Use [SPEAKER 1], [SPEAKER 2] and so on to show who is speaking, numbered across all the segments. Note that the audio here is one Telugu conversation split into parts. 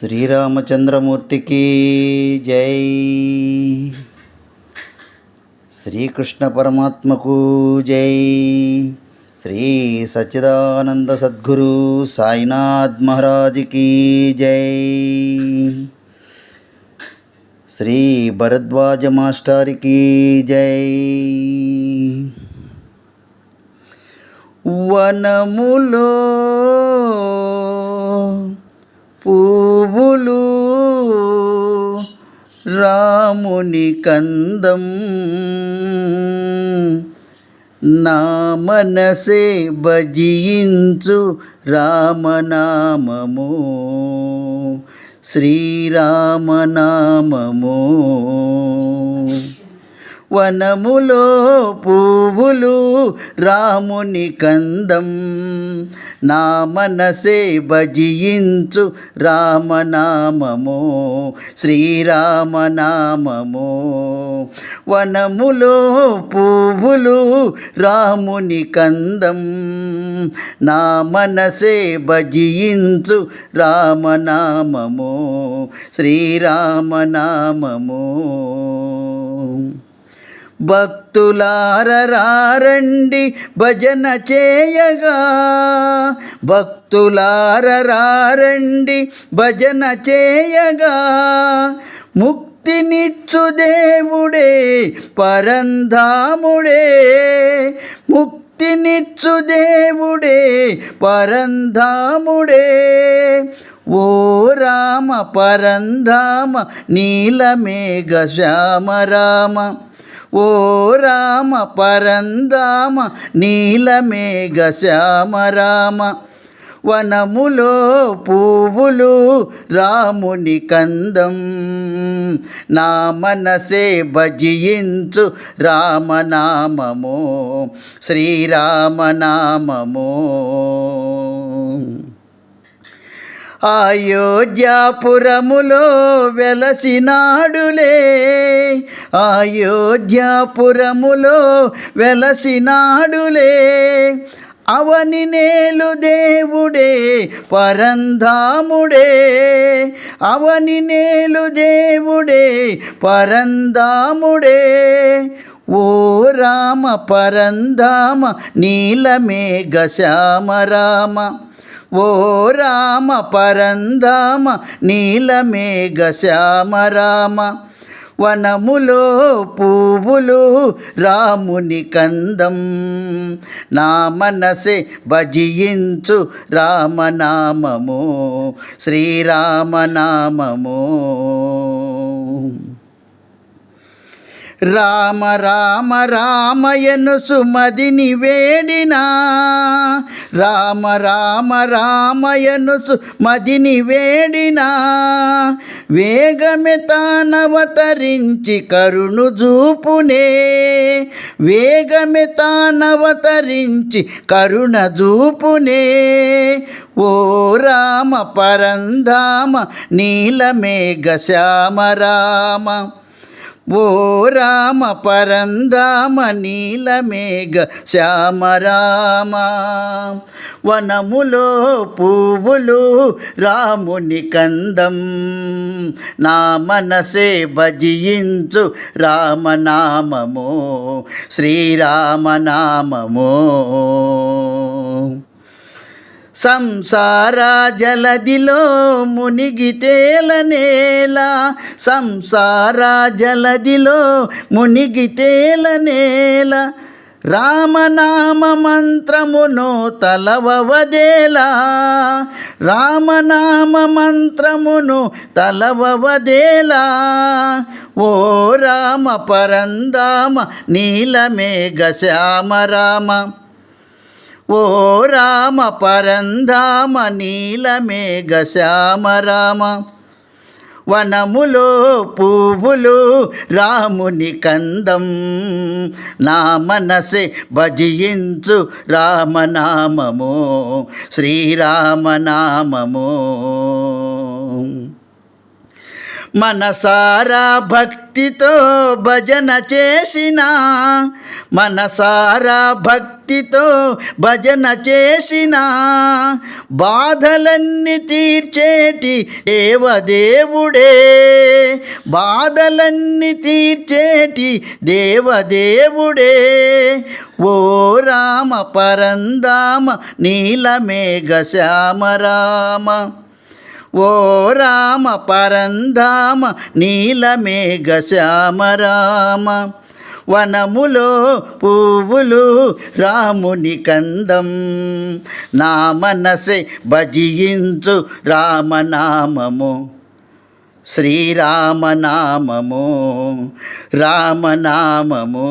[SPEAKER 1] శ్రీరామచంద్రమూర్తికి జై. శ్రీకృష్ణ పరమాత్మకు జై. శ్రీ సచ్చిదానంద సద్గురు సాయినాథ్ మహారాజ్కి జై. శ్రీ భరద్వాజ మాస్టారికి జై. వనములో పువ్వులు రాముని కందం. నా మనసే భజించు రామనామము. శ్రీరామనామము. వనములో పువ్వులు రాముని కందం. నా మనసే భజించు రామనామము శ్రీరామనామము. వనములో పువ్వులు రాముని కందం నా మనసే భజించు రామనామము శ్రీరామనామము. భక్తులారరారండి భజన చేయగా. భక్తులారరారండి భజన చేయగా. ముక్తినిచ్చు దేవుడే పరంధాముడే. ముక్తినిచ్చు దేవుడే పరంధాముడే. ఓ రామ పరంధామ నీలమేఘ శ్యామ రామ ఓ రామ పరందామ నీలమేఘ శ్యామ రామ. వనములో పువ్వులు రాముని కందం. నా మనసే భజించు రామనామము శ్రీరామనామము. అయోధ్యాపురములో వెలసినాడులే. అయోధ్యాపురములో వెలసినాడులే. అవని నేలు దేవుడే పరంధాముడే. అవని నేలు దేవుడే పరంధాముడే. ఓ రామ పరంధామ నీలమే గశామ రామ ఓ రామ పరంధామ నీలమేఘ శ్యామ రామ. వనములో పువ్వులు రాముని కందం. నా మనసే భజించు రామనామము శ్రీరామనామము. రామ రామ రామయను సుమదిని వేడినా. రామ రామ రామయను సుమదిని వేడినా. వేగమే తానవతరించి కరుణు చూపునే వేగమే తానవతరించి కరుణ చూపునే ఓ రామ పరంధామ నీలమేఘ శ్యామ రామ ఓ రామ పరందామ నీలమేఘ శ్యామ రామ. వనములో పువ్వులు రాముని కందం. నా మనసే భజించు రామనామము శ్రీరామనామము. సంసార జలదిలో మునిగి తేలనేలా సంసార జలదిలో మునిగి తేలనేలా రామనామ మంత్రమును తలవవదేలా. రామనామ మంత్రమును తలవవదేలా. ఓ రామ పరందామ నీలమేఘ శ్యామ రామ ఓ రామ పరంధామ నీలమేఘ శ్యామ రామ వనములో పువ్వులు రాముని కందం. నా మనసే భజించు రామనామము శ్రీరామనామము. మనసారా భక్తితో భజన చేసిన మనసారా భక్తితో భజన చేసిన బాధలన్నీ తీర్చేటి దేవదేవుడే. బాధలన్నీ తీర్చేటి దేవదేవుడే. ఓ రామ పరందామ నీలమేఘ శ్యామ రామ ఓ రామ పరంధామ నీలమేఘ శ్యామ రామ వనములో పువ్వులు రాముని కందం. నా మనసే భజించు రామనామము. శ్రీరామనామము రామనామము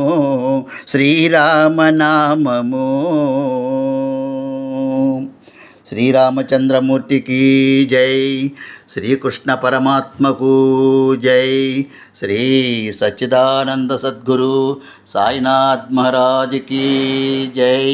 [SPEAKER 1] శ్రీరామనామము. శ్రీరామచంద్రమూర్తికి జై. శ్రీకృష్ణ పరమాత్మకు జై. శ్రీ సచ్చిదానంద సద్గురు సాయినాథ్ మహారాజ్కి జై.